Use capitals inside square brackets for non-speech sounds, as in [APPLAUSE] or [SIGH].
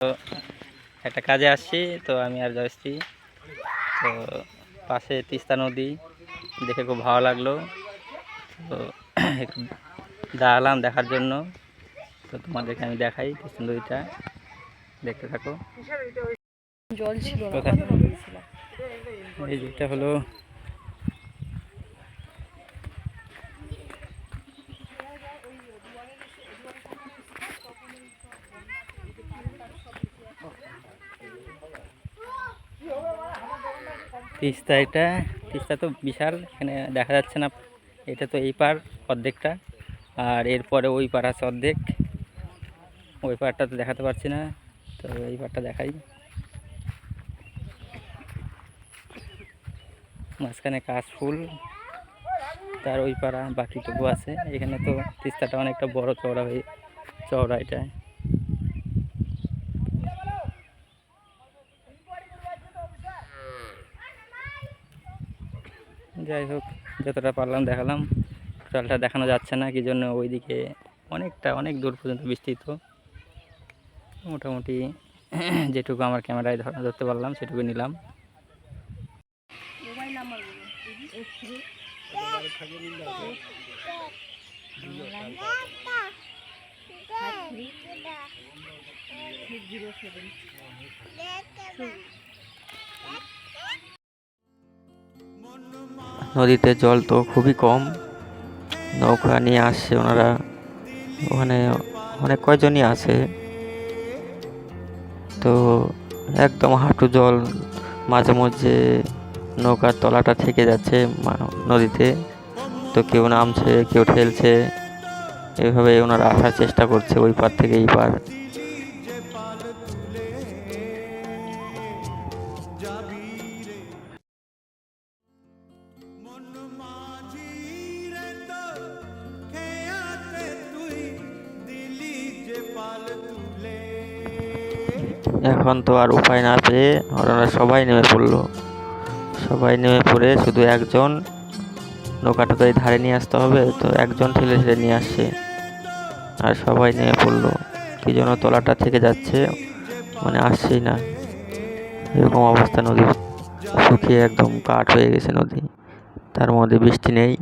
তো একটা কাজে আসছি তো আমি আর জয়শ্রী তো পাশে তিস্তা নদী দেখে খুব ভালো লাগল। তো একটু দাঁড়ালাম দেখার জন্য। তো তোমাদেরকে আমি দেখাই তিস্তা নদীটা। দেখতে থাকো। জল ছিল এই যেটা হলো তিস্তা এটা, তিস্তা তো বিশাল, এখানে দেখা যাচ্ছে না, এটা তো এই পার অর্ধেকটা, আর এরপরে ওই পার আছে অর্ধেক। ওই পারটা তো দেখাতে পারছি না, তো এই পারটা দেখাই। মাঝখানে কাশফুল তার ওই পাড়া বাকিটুকু আছে। এখানে তো তিস্তাটা অনেকটা বড় চওড়া হয়ে, চওড়া এটা। যাই হোক, যতটা পারলাম দেখালাম। টোটালটা দেখানো যাচ্ছে না, কি জন্য ওইদিকে অনেকটা, অনেক দূর পর্যন্ত বিস্তৃত। মোটামুটি [CLEARS THROAT] যেটুকু আমার ক্যামেরায় ধরা- ধরতে পারলাম সেটুকু নিলাম। নদীতে জল তো খুবই কম। নৌকা নিয়ে আসছে ওনারা। ওখানে অনেক কয়জনই আছে। তো একদম হাঁটু জল মাঝে মধ্যে নৌকার তলাটা থেকে যাচ্ছে নদীতে। তো কেউ নামছে, কেউ ঠেলছে। এভাবে ওনারা আসার চেষ্টা করছে ওই পার থেকে এই পার। এখন তো আর উপায় না পেয়ে ওনারা সবাই নেমে পড়ল। সবাই নেমে পড়ে শুধু একজন। নৌকাটা তো এই ধারে নিয়ে আসতে হবে, তো একজন ঠেলে ঠেলে নিয়ে আসছে। আর সবাই নেমে পড়ল। কি যেন তলাটা থেকে যাচ্ছে মানে আসছেই না। এরকম অবস্থা নদী শুকিয়ে একদম কাঠ হয়ে গেছে নদী। তার মধ্যে বৃষ্টি নেই।